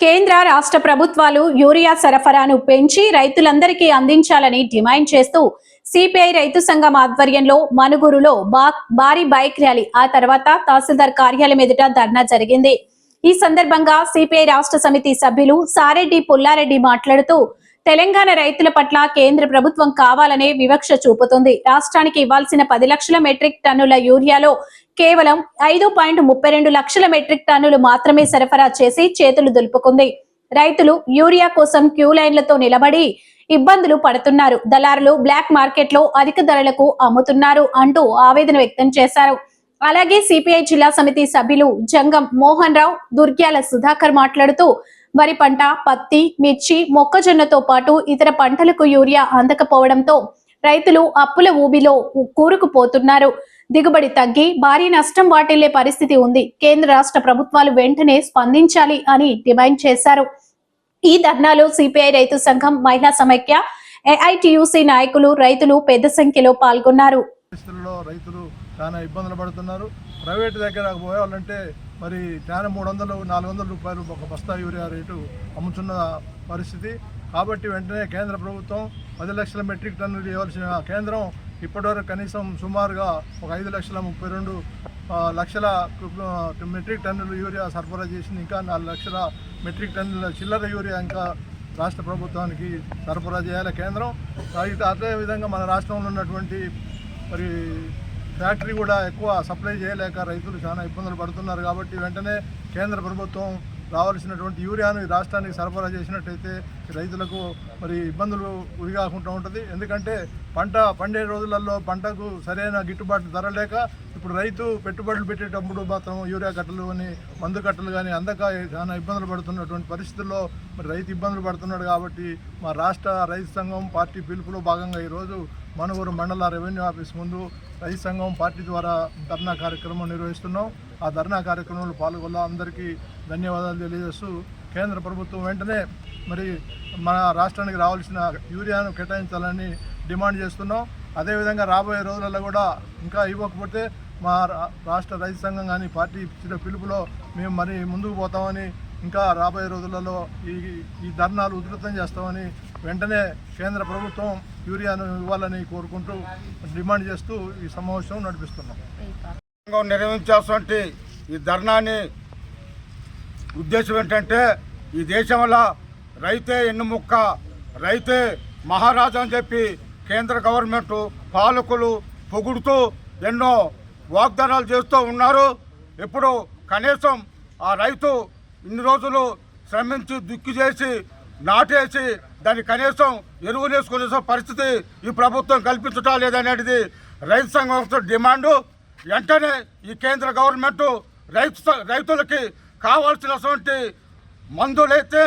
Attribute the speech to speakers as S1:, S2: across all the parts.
S1: కేంద్ర రాష్ట్ర ప్రభుత్వాలు యూరియా సరఫరాను పెంచి రైతులందరికీ అందించాలని డిమాండ్ చేస్తూ సిపిఐ రైతు సంఘం ఆధ్వర్యంలో మనుగురులో భారీ బైక్ ర్యాలీ ఆ తర్వాత తహసీల్దార్ కార్యాలయం ఎదుట ధర్నా జరిగింది. ఈ సందర్భంగా సిపిఐ రాష్ట్ర సమితి సభ్యులు సారెడ్డి పుల్లారెడ్డి మాట్లాడుతూ తెలంగాణ రైతుల పట్ల కేంద్ర ప్రభుత్వం కావాలనే వివక్ష చూపుతుంది. రాష్ట్రానికి ఇవ్వాల్సిన పది లక్షల మెట్రిక్ టన్నుల యూరియాలో కేవలం ఐదు పాయింట్ ముప్పై రెండు లక్షల మెట్రిక్ టన్నులు మాత్రమే సరఫరా చేసి చేతులు దులుపుకుంది. రైతులు యూరియా కోసం క్యూ లైన్లతో నిలబడి ఇబ్బందులు పడుతున్నారు. దళారులు బ్లాక్ మార్కెట్లో అధిక ధరలకు అమ్ముతున్నారు అంటూ ఆవేదన వ్యక్తం చేశారు. అలాగే సిపిఐ జిల్లా సమితి సభ్యులు జంగం మోహన్ రావు దుర్గ్యాల సుధాకర్ మాట్లాడుతూ వరి పంట పత్తి మిర్చి మొక్కజొన్నతో పాటు ఇతర పంటలకు యూరియా అందకపోవడంతో రైతులు అప్పుల ఊబిలో కూరుకుపోతున్నారు. దిగుబడి తగ్గి భారీ నష్టం వాటిల్లే పరిస్థితి ఉంది. కేంద్ర రాష్ట్ర ప్రభుత్వాలు వెంటనే స్పందించాలి అని డిమాండ్ చేశారు. ఈ ధర్నాలో సిపిఐ రైతు సంఘం మహిళా సమైక్య ఏఐటియుసి నాయకులు రైతులు పెద్ద సంఖ్యలో పాల్గొన్నారు.
S2: రైతులు చాలా ఇబ్బందులు పడుతున్నారు. ప్రైవేట్ దగ్గర పోవాలంటే మరి చాలా మూడు వందలు నాలుగు వందల రూపాయలు ఒక బస్తా యూరియా రేటు అమ్ముతున్న పరిస్థితి. కాబట్టి వెంటనే కేంద్ర ప్రభుత్వం పది లక్షల మెట్రిక్ టన్నులు ఇవ్వాల్సిన కేంద్రం ఇప్పటివరకు కనీసం సుమారుగా ఒక ఐదు లక్షల ముప్పై రెండు లక్షల మెట్రిక్ టన్నులు యూరియా సరఫరా చేసింది. ఇంకా నాలుగు లక్షల మెట్రిక్ టన్నుల చిల్లర యూరియా ఇంకా రాష్ట్ర ప్రభుత్వానికి సరఫరా చేయాలి కేంద్రం. అయితే అదే విధంగా మన రాష్ట్రంలో ఉన్నటువంటి మరి ఫ్యాక్టరీ కూడా ఎక్కువ సప్లై చేయలేక రైతులు చాలా ఇబ్బందులు పడుతున్నారు కాబట్టి వెంటనే కేంద్ర ప్రభుత్వం రావాల్సినటువంటి యూరియాను ఈ రాష్ట్రానికి సరఫరా చేసినట్టయితే రైతులకు మరి ఇబ్బందులు ఉరిగాకుండా ఉంటుంది. ఎందుకంటే పంట పండే రోజులలో పంటకు సరైన గిట్టుబాటు ధర లేక ఇప్పుడు రైతు పెట్టుబడులు పెట్టేటప్పుడు మాత్రం యూరియా కట్టలు అని మందు కట్టలు కానీ అందక చాలా ఇబ్బందులు పడుతున్నటువంటి పరిస్థితుల్లో మరి రైతు ఇబ్బందులు పడుతున్నాడు కాబట్టి మా రాష్ట్ర రైతు సంఘం పార్టీ పిలుపులో భాగంగా ఈరోజు మనుగూరు మండల రెవెన్యూ ఆఫీస్ ముందు రైతు సంఘం పార్టీ ద్వారా ధర్నా కార్యక్రమం నిర్వహిస్తున్నాం. ఆ ధర్నా కార్యక్రమంలో పాల్గొన్న అందరికీ ధన్యవాదాలు తెలియజేస్తూ కేంద్ర ప్రభుత్వం వెంటనే మరి మన రాష్ట్రానికి రావాల్సిన యూరియాను కేటాయించాలని డిమాండ్ చేస్తున్నాం. అదేవిధంగా రాబోయే రోజులలో కూడా ఇంకా ఇవ్వకపోతే మా రా- రాష్ట్ర రైతు సంఘం కానీ పార్టీ ఇచ్చిన పిలుపులో మేము మరి ముందుకు పోతామని ఇంకా రాబోయే రోజులలో ఈ ఈ ధర్నాలు ఉధృతం చేస్తామని వెంటనే కేంద్ర ప్రభుత్వం యూరియాను ఇవ్వాలని కోరుకుంటూ డిమాండ్ చేస్తూ ఈ సమావేశం నడిపిస్తున్నాం.
S3: నిర్వహించాల్సినటువంటి ఈ ధర్నాని ఉద్దేశం ఏంటంటే ఈ దేశంలో రైతే ఎన్నుముక్క రైతే మహారాజా అని చెప్పి కేంద్ర గవర్నమెంట్ పాలకులు పొగుడుతూ ఎన్నో వాగ్దానాలు చేస్తూ ఉన్నారు. ఇప్పుడు కనీసం ఆ రైతు ఇన్ని రోజులు శ్రమించి దుక్కి చేసి నాటేసి దాన్ని కనీసం ఎరువులు వేసుకునే పరిస్థితి ఈ ప్రభుత్వం కల్పించటం లేదనేది రైతు సంఘం డిమాండు. వెంటనే ఈ కేంద్ర గవర్నమెంట్ రైతు రైతులకి కావాల్సినటువంటి మందులైతే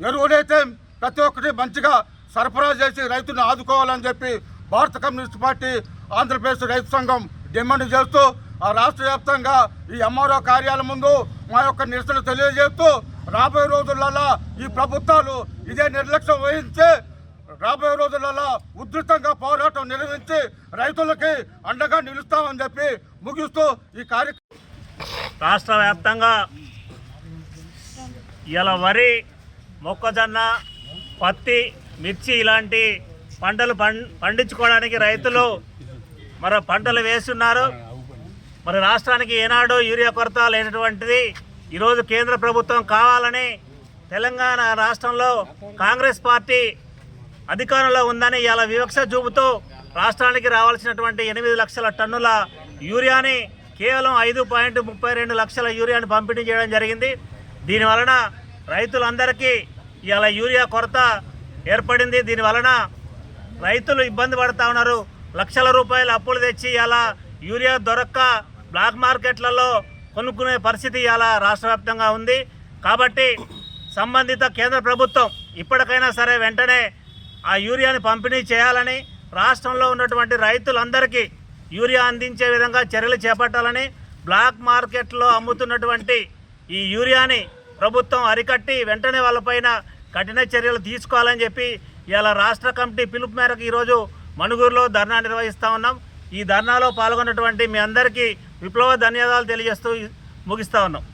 S3: ఎరువులైతే ప్రతి ఒక్కటి మంచిగా సరఫరా చేసి రైతును ఆదుకోవాలని చెప్పి భారత కమ్యూనిస్ట్ పార్టీ ఆంధ్రప్రదేశ్ రైతు సంఘం డిమాండ్ చేస్తూ ఆ రాష్ట్ర వ్యాప్తంగా ఈ ఎంఆర్ఓ కార్యాలయం ముందు మా యొక్క నిరసన తెలియజేస్తూ రాబోయే రోజులలో ఈ ప్రభుత్వాలు ఇదే నిర్లక్ష్యం వహించి రాబోయే రోజులలో ఉధృతంగా పోరాటం నిర్వహించి రైతులకి అండగా నిలుస్తామని చెప్పి ముగిస్తూ ఈ కార్యక్రమం.
S4: రాష్ట్ర వ్యాప్తంగా ఇలా వరి మొక్కజొన్న పత్తి మిర్చి ఇలాంటి పంటలు పం పండించుకోవడానికి రైతులు మరి పంటలు వేస్తున్నారు. మరి రాష్ట్రానికి ఏనాడు యూరియా కొరత లేనటువంటిది ఈరోజు కేంద్ర ప్రభుత్వం కావాలని తెలంగాణ రాష్ట్రంలో కాంగ్రెస్ పార్టీ అధికారంలో ఉందని ఇలా వివక్ష చూపుతూ రాష్ట్రానికి రావాల్సినటువంటి ఎనిమిది లక్షల టన్నుల యూరియాని కేవలం ఐదు పాయింట్ ముప్పై రెండు లక్షల యూరియాని పంపిణీ చేయడం జరిగింది. దీని వలన రైతులందరికీ ఇలా యూరియా కొరత ఏర్పడింది. దీని వలన రైతులు ఇబ్బంది పడుతూ ఉన్నారు. లక్షల రూపాయలు అప్పులు తెచ్చి ఇలా యూరియా దొరక్క బ్లాక్ మార్కెట్లలో కొనుక్కునే పరిస్థితి ఇలా రాష్ట్ర వ్యాప్తంగా ఉంది. కాబట్టి సంబంధిత కేంద్ర ప్రభుత్వం ఇప్పటికైనా సరే వెంటనే ఆ యూరియాని పంపిణీ చేయాలని రాష్ట్రంలో ఉన్నటువంటి రైతులందరికీ యూరియా అందించే విధంగా చర్యలు చేపట్టాలని బ్లాక్ మార్కెట్లో అమ్ముతున్నటువంటి ఈ యూరియాని ప్రభుత్వం అరికట్టి వెంటనే వాళ్ళపైన కఠిన చర్యలు తీసుకోవాలని చెప్పి ఇలా రాష్ట్ర కమిటీ పిలుపు మేరకు ఈరోజు మణుగూరులో ధర్నా నిర్వహిస్తూ ఉన్నాం. ఈ ధర్నాలో పాల్గొన్నటువంటి మీ అందరికీ విప్లవ ధన్యవాదాలు తెలియజేస్తూ ముగిస్తా ఉన్నాం.